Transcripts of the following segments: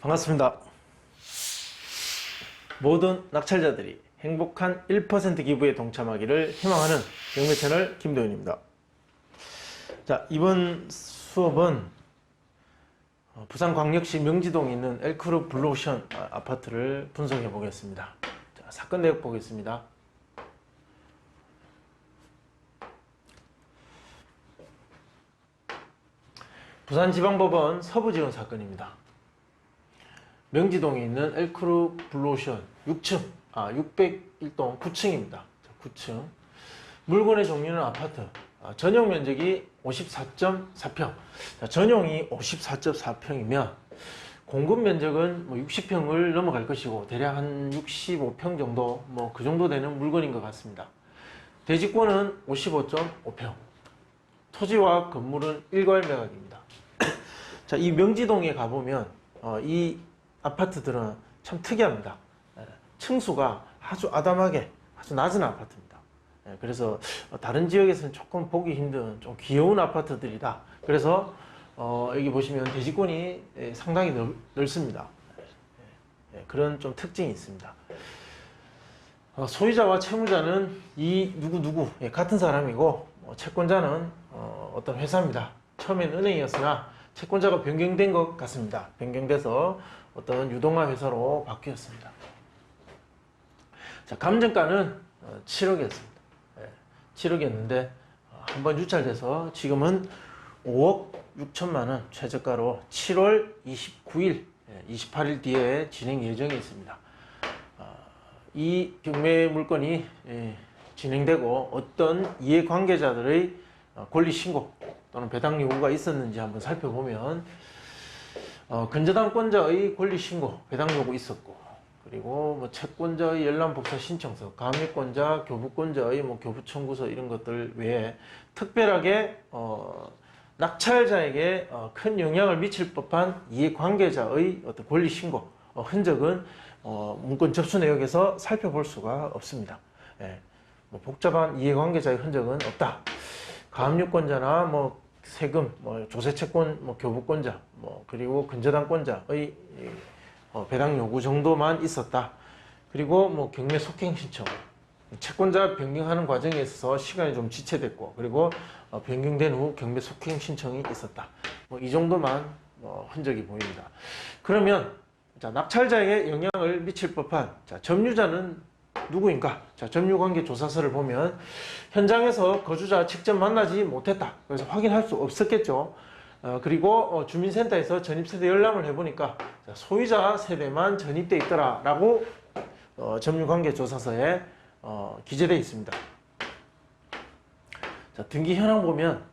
반갑습니다. 모든 낙찰자들이 행복한 1% 기부에 동참하기를 희망하는 경매 채널 김도윤입니다. 자, 이번 수업은 어, 부산광역시 명지동에 있는 엘크루 블루오션 아- 아파트를 분석해 보겠습니다. 자, 사건 내역 보겠습니다. 부산지방법원 서부지원 사건입니다. 명지동에 있는 엘크루 블루오션 6층, 아 601동 9층입니다. 9층. 물건의 종류는 아파트. 아, 전용 면적이 54.4평. 전용이 54.4평이면 공급 면적은 뭐 60평을 넘어갈 것이고 대략 한 65평 정도 뭐 그 정도 되는 물건인 것 같습니다. 대지권은 55.5평. 토지와 건물은 일괄 매각입니다. 자, 이 명지동에 가보면 어, 이 아파트들은 참 특이합니다. 예, 층수가 아주 아담하게 아주 낮은 아파트입니다. 예, 그래서 어, 다른 지역에서는 조금 보기 힘든 좀 귀여운 아파트들이다. 그래서 어, 여기 보시면 대지권이 예, 상당히 넓, 넓습니다. 예, 예, 그런 좀 특징이 있습니다. 어, 소유자와 채무자는 이 누구 누구 예, 같은 사람이고 어, 채권자는 어, 어떤 회사입니다. 처음엔 은행이었으나 채권자가 변경된 것 같습니다. 변경돼서 어떤 유동화 회사로 바뀌었습니다. 자, 감정가는 어, 7억이었습니다. 7억이었는데 한 번 유찰돼서 지금은 5억 6천만 원 최저가로 7월 29일, 28일 뒤에 진행 예정이 있습니다. 어, 이 경매 물건이 예, 진행되고 어떤 이해관계자들의 어, 권리 신고 또는 배당 요구가 있었는지 한번 살펴보면 어, 근저당권자의 권리 신고, 배당 요구 있었고 그리고 뭐 채권자의 열람 복사 신청서, 감유권자, 교부권자의 뭐 교부 청구서 이런 것들 외에 특별하게 어, 낙찰자에게 어, 큰 영향을 미칠 법한 이해관계자의 어떤 권리 신고 어, 흔적은 어, 문건 접수 내역에서 살펴볼 수가 없습니다. 예, 뭐 복잡한 이해관계자의 흔적은 없다. 가압류권자나 뭐 세금, 뭐 조세채권, 뭐 교부권자, 뭐 그리고 근저당권자의 이, 어, 배당 요구 정도만 있었다. 그리고 뭐 경매 속행 신청, 채권자 변경하는 과정에 있어서 시간이 좀 지체됐고, 그리고 어, 변경된 후 경매 속행 신청이 있었다. 뭐 이 정도만 뭐 흔적이 보입니다. 그러면 자 낙찰자에게 영향을 미칠 법한 자 점유자는 누구인가? 자, 점유관계 조사서를 보면 현장에서 거주자 직접 만나지 못했다. 그래서 확인할 수 없었겠죠. 어, 그리고 어, 주민센터에서 전입세대 열람을 해보니까 자, 소유자 세대만 전입돼 있더라 라고 어, 점유관계 조사서에 어, 기재되어 있습니다. 자, 등기 현황 보면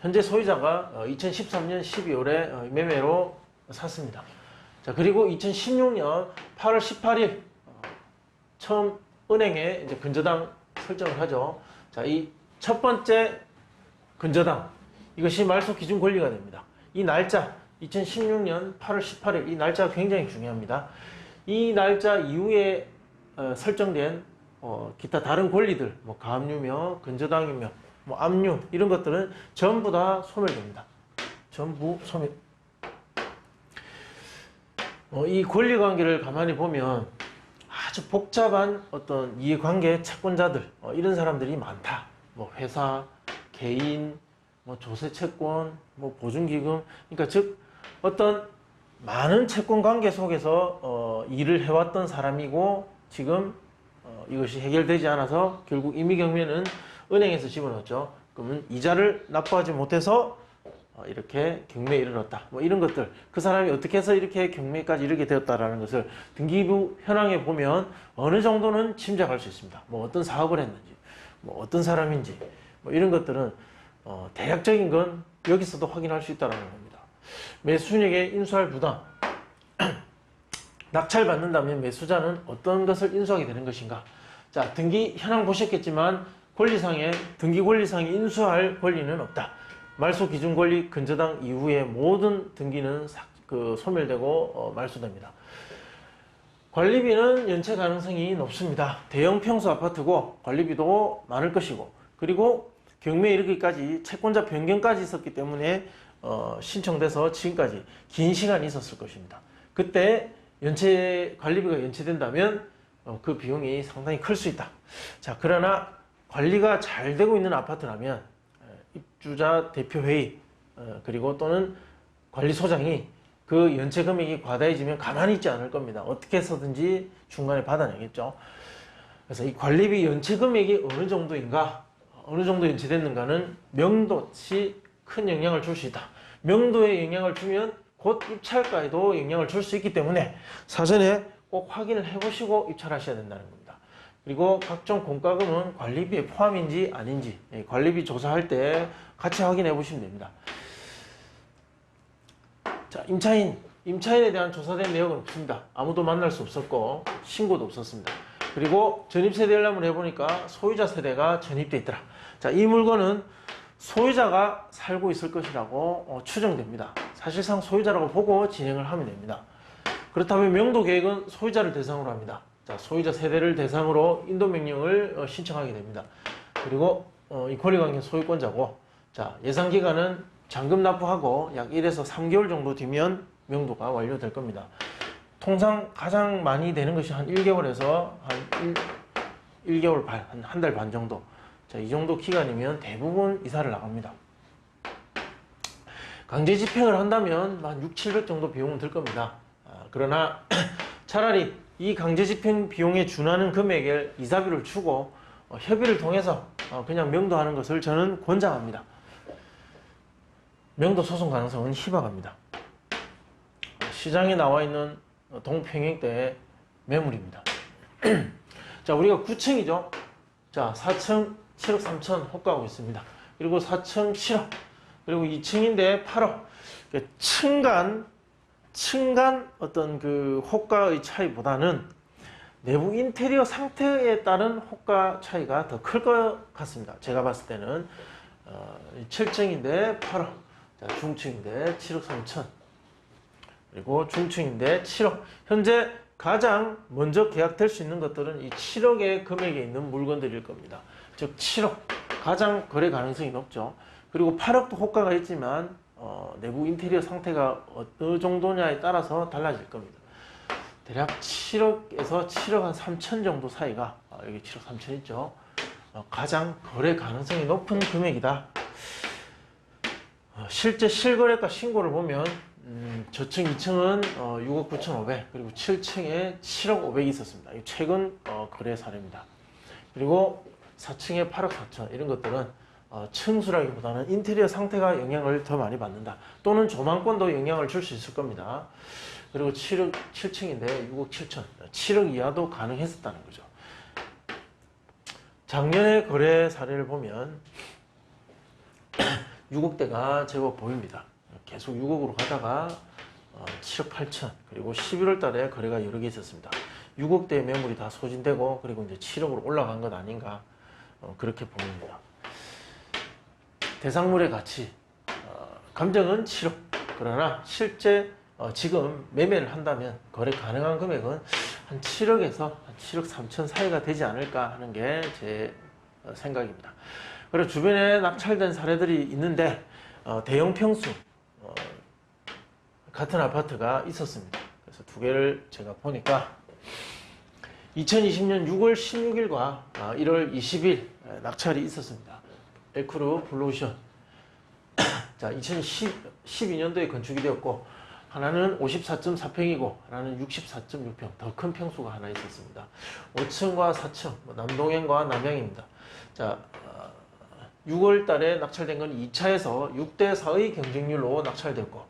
현재 소유자가 어, 2013년 12월에 어, 매매로 샀습니다. 자, 그리고 2016년 8월 18일 처음 은행에 이제 근저당 설정을 하죠. 자, 이 첫 번째 근저당 이것이 말소 기준 권리가 됩니다. 이 날짜 2016년 8월 18일 이 날짜가 굉장히 중요합니다. 이 날짜 이후에 어, 설정된 어, 기타 다른 권리들 뭐 가압류며 근저당이며 뭐 압류 이런 것들은 전부 다 소멸됩니다. 전부 소멸. 어, 이 권리 관계를 가만히 보면 아주 복잡한 어떤 이해관계 채권자들 어, 이런 사람들이 많다. 뭐 회사, 개인, 뭐 조세 채권, 뭐 보증기금, 그러니까 즉 어떤 많은 채권 관계 속에서 어, 일을 해왔던 사람이고 지금 어, 이것이 해결되지 않아서 결국 임의경매는 은행에서 집어넣었죠. 그러면 이자를 납부하지 못해서 어, 이렇게 경매에 이르렀다. 뭐 이런 것들. 그 사람이 어떻게 해서 이렇게 경매까지 이르게 되었다라는 것을 등기부 현황에 보면 어느 정도는 짐작할 수 있습니다. 뭐 어떤 사업을 했는지, 뭐 어떤 사람인지, 뭐 이런 것들은 어, 대략적인 건 여기서도 확인할 수 있다는 겁니다. 매수인에게 인수할 부담. 낙찰받는다면 매수자는 어떤 것을 인수하게 되는 것인가? 자, 등기 현황 보셨겠지만 권리상에 등기 권리상에 인수할 권리는 없다. 말소 기준 권리 근저당 이후에 모든 등기는 삭- 그 소멸되고 어, 말소됩니다. 관리비는 연체 가능성이 높습니다. 대형 평수 아파트고 관리비도 많을 것이고 그리고 경매에 이르기까지 채권자 변경까지 있었기 때문에 어, 신청돼서 지금까지 긴 시간이 있었을 것입니다. 그때 연체 관리비가 연체된다면 어, 그 비용이 상당히 클 수 있다. 자, 그러나 관리가 잘 되고 있는 아파트라면 에, 입주자 대표 회의 어, 그리고 또는 관리소장이 그 연체 금액이 과다해지면 가만히 있지 않을 겁니다. 어떻게 해서든지 중간에 받아내겠죠. 그래서 이 관리비 연체 금액이 어느 정도인가, 어느 정도 연체됐는가는 명도치 큰 영향을 줄 수 있다. 명도에 영향을 주면 곧 입찰가에도 영향을 줄 수 있기 때문에 사전에 꼭 확인을 해보시고 입찰하셔야 된다는 겁니다. 그리고 각종 공과금은 관리비에 포함인지 아닌지 예, 관리비 조사할 때 같이 확인해 보시면 됩니다. 자, 임차인, 임차인에 대한 조사된 내역은 없습니다. 아무도 만날 수 없었고 신고도 없었습니다. 그리고 전입 세대 열람을 해보니까 소유자 세대가 전입돼 있더라. 자, 이 물건은 소유자가 살고 있을 것이라고 어, 추정됩니다. 사실상 소유자라고 보고 진행을 하면 됩니다. 그렇다면 명도 계획은 소유자를 대상으로 합니다. 자, 소유자 세대를 대상으로 인도 명령을 어, 신청하게 됩니다. 그리고 어, 이 권리관계 소유권자고, 자 예상 기간은 잔금 납부하고 약 1에서 3개월 정도 뒤면 명도가 완료될 겁니다. 통상 가장 많이 되는 것이 한 1개월에서 한 1, 1개월 반, 한한달 반 정도. 자, 이 정도 기간이면 대부분 이사를 나갑니다. 강제 집행을 한다면 한 6, 700 정도 비용은 들 겁니다. 아, 그러나 차라리 이 강제 집행 비용에 준하는 금액을 이사비를 주고 어, 협의를 통해서 어, 그냥 명도하는 것을 저는 권장합니다. 명도 소송 가능성은 희박합니다. 시장에 나와 있는 동평행대의 매물입니다. 자, 우리가 9층이죠. 자, 4층 7억 3천 호가하고 있습니다. 그리고 4층 7억, 그리고 2층인데 8억. 그러니까 층간, 층간 어떤 그 호가의 차이보다는 내부 인테리어 상태에 따른 호가 차이가 더 클 것 같습니다. 제가 봤을 때는 어, 7층인데 8억, 자, 중층인데 7억 3천, 그리고 중층인데 7억. 현재 가장 먼저 계약될 수 있는 것들은 이 7억의 금액에 있는 물건들일 겁니다. 즉 7억 가장 거래 가능성이 높죠. 그리고 8억도 호가가 있지만 어, 내부 인테리어 상태가 어느 정도냐에 따라서 달라질 겁니다. 대략 7억에서 7억 한 3천 정도 사이가 아, 여기 7억 3천 있죠. 어, 가장 거래 가능성이 높은 금액이다. 어, 실제 실거래가 신고를 보면 음, 저층 2층은 어, 6억 9천 5백 그리고 7층에 7억 5백이 있었습니다. 이 최근 어, 거래 사례입니다. 그리고 4층에 8억 4천 이런 것들은 어, 층수라기보다는 인테리어 상태가 영향을 더 많이 받는다. 또는 조망권도 영향을 줄 수 있을 겁니다. 그리고 7억 7층인데 6억 7천 7억 이하도 가능했었다는 거죠. 작년에 거래 사례를 보면 6억대가 제법 보입니다. 계속 6억으로 가다가 어, 7억 8천 그리고 11월 달에 거래가 여러 개 있었습니다. 6억대 매물이 다 소진되고 그리고 이제 7억으로 올라간 것 아닌가 어, 그렇게 보입니다. 대상물의 가치 어, 감정은 7억 그러나 실제 어, 지금 매매를 한다면 거래 가능한 금액은 한 7억에서 한 7억 3천 사이가 되지 않을까 하는 게 제 생각입니다. 그리고 주변에 낙찰된 사례들이 있는데 어, 대형 평수 어, 같은 아파트가 있었습니다. 그래서 두 개를 제가 보니까 2020년 6월 16일과 1월 20일 낙찰이 있었습니다. 에크루 블루오션. 자, 2012년도에 건축이 되었고 하나는 54.4평이고 하나는 64.6평 더 큰 평수가 하나 있었습니다. 5층과 4층 뭐 남동행과 남양입니다. 자, 6월 달에 낙찰된 건 2차에서 6대 4의 경쟁률로 낙찰됐고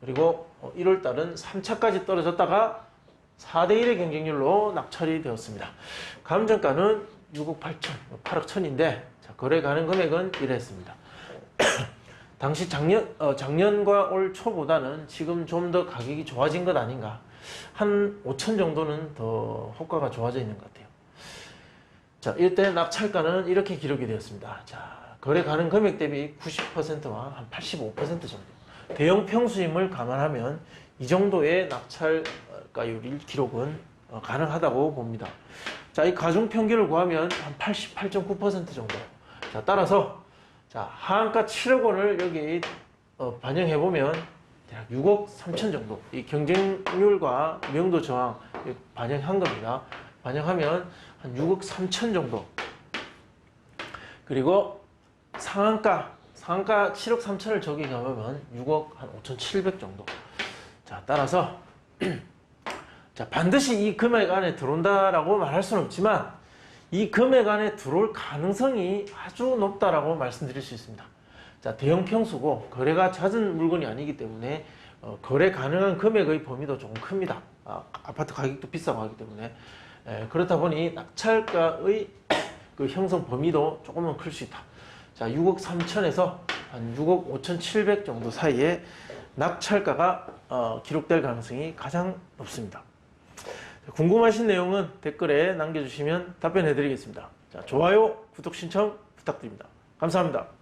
그리고 1월 달은 3차까지 떨어졌다가 4대 1의 경쟁률로 낙찰이 되었습니다. 감정가는 6억 8천, 8억 천인데 자, 거래 가능 금액은 이랬습니다. 당시 작년 어, 작년과 올 초보다는 지금 좀 더 가격이 좋아진 것 아닌가? 한 5천 정도는 더 호가가 좋아져 있는 것 같아요. 자, 이때 낙찰가는 이렇게 기록이 되었습니다. 자, 거래 가능 금액 대비 90%와 한 85% 정도. 대형 평수임을 감안하면 이 정도의 낙찰가율 기록은 어, 가능하다고 봅니다. 자, 이 가중 평균을 구하면 한 88.9% 정도. 자, 따라서 자, 하한가 7억 원을 여기 어, 반영해 보면 대략 6억 3천 정도 이 경쟁률과 명도 저항 이 반영한 겁니다. 반영하면 한 6억 3천 정도 그리고 상한가 상한가 7억 3천을 적용하면 6억 한 5,700 정도. 자 따라서 자 반드시 이 금액 안에 들어온다라고 말할 수는 없지만 이 금액 안에 들어올 가능성이 아주 높다라고 말씀드릴 수 있습니다. 자 대형 평수고 거래가 잦은 물건이 아니기 때문에 어, 거래 가능한 금액의 범위도 조금 큽니다. 아, 아파트 가격도 비싸고 하기 때문에 에, 그렇다 보니 낙찰가의 그 형성 범위도 조금은 클 수 있다. 자, 6억 3천에서 한 6억 5천 7백 정도 사이에 낙찰가가 어, 기록될 가능성이 가장 높습니다. 자, 궁금하신 내용은 댓글에 남겨주시면 답변해 드리겠습니다. 자, 좋아요, 구독 신청 부탁드립니다. 감사합니다.